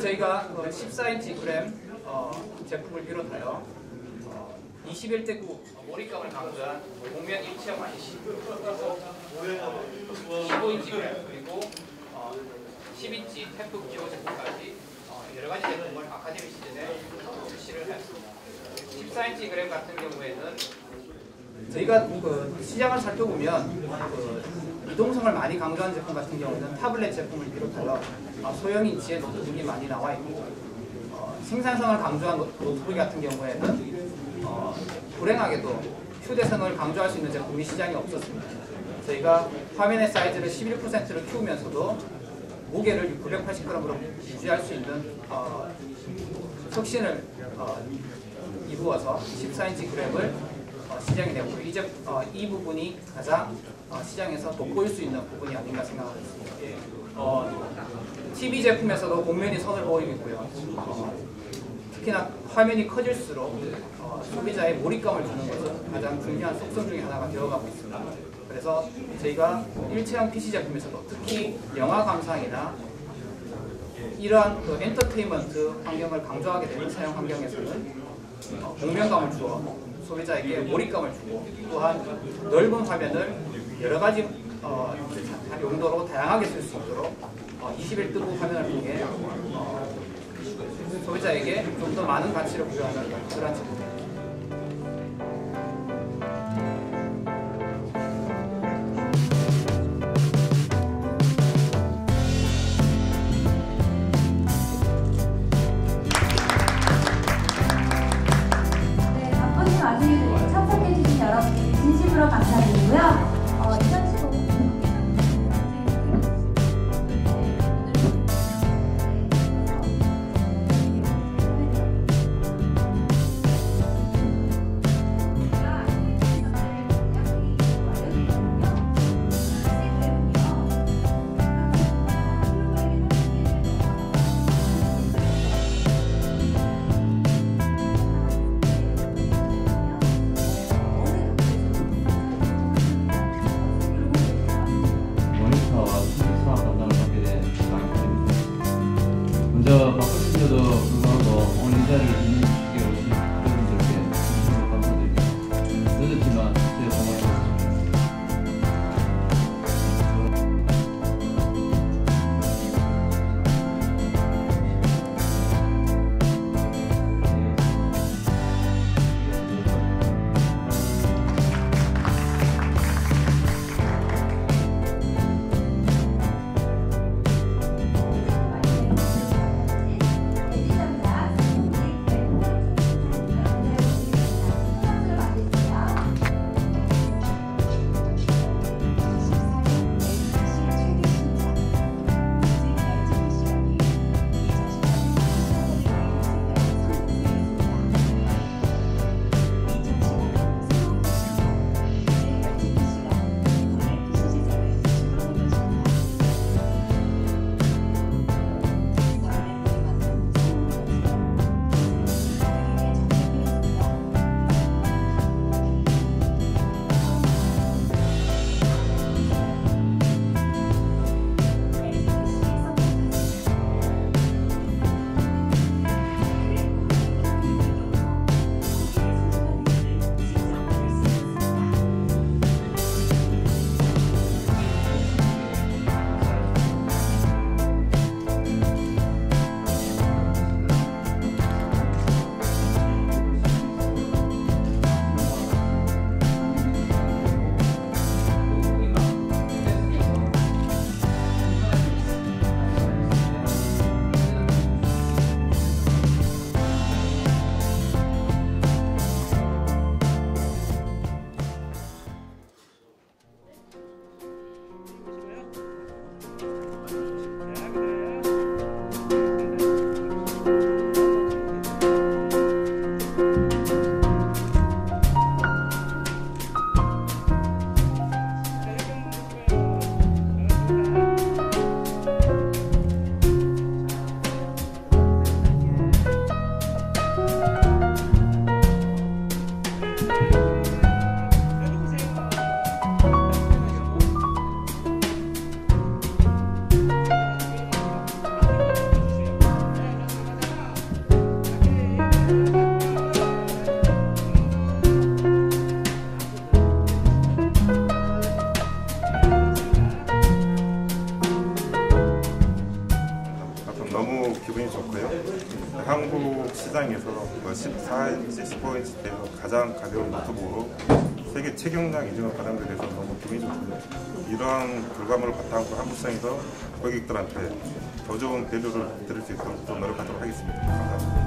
저희가 그 14인치 그램 어, 제품을 비롯하여 어, 21대 9 몰입감을 강조한 공면 일체형 IC 그리고 15인치 그램 그리고 어, 10인치 탭프 기호 제품까지 어, 여러 가지 제품을 아카데미 시즌에 출시를 했습니다. 14인치 그램 같은 경우에는 저희가 그 시장을 살펴보면 그 이동성을 많이 강조한 제품 같은 경우는 타블렛 제품을 비롯하여 어, 소형 인치의 노트북이 많이 나와 있고 어, 생산성을 강조한 노- 노트북 같은 경우에는 어, 불행하게도 휴대성을 강조할 수 있는 제품이 시장에 없었습니다. 저희가 화면의 사이즈를 11%로 키우면서도 무게를 980g으로 유지할 수 있는 어, 혁신을 어, 이루어서 14인치 그램을 어, 시장에 내고 이제 어, 이 부분이 가장 어, 시장에서 돋보일 수 있는 부분이 아닌가 생각하고 있습니다. 어, TV 제품에서도 공면이 선을 보이고 있고요. 어, 특히나 화면이 커질수록 어, 소비자의 몰입감을 주는 것은 가장 중요한 속성 중에 하나가 되어가고 있습니다. 그래서 저희가 일체형 PC 제품에서도 특히 영화 감상이나 이러한 그 엔터테인먼트 환경을 강조하게 되는 사용 환경에서는 어, 공명감을 주어 소비자에게 몰입감을 주고 또한 넓은 화면을 여러 가지 어, 용도로 다양하게 쓸 수 있도록 어, 21뜨부 화면을 통해 어, 소비자에게 좀 더 많은 가치를 부여하는 그런 제품입니다. thank you 14인치, 15인치 대에서 가장 가벼운 노트북으로 세계 체경량 인증을 받은 데 대해서 너무 기분이 좋습니다. 이러한 결과물을 바탕으로 한국시장에서 고객들한테 더 좋은 배려를 드릴 수 있도록 좀 노력하도록 하겠습니다. 감사합니다.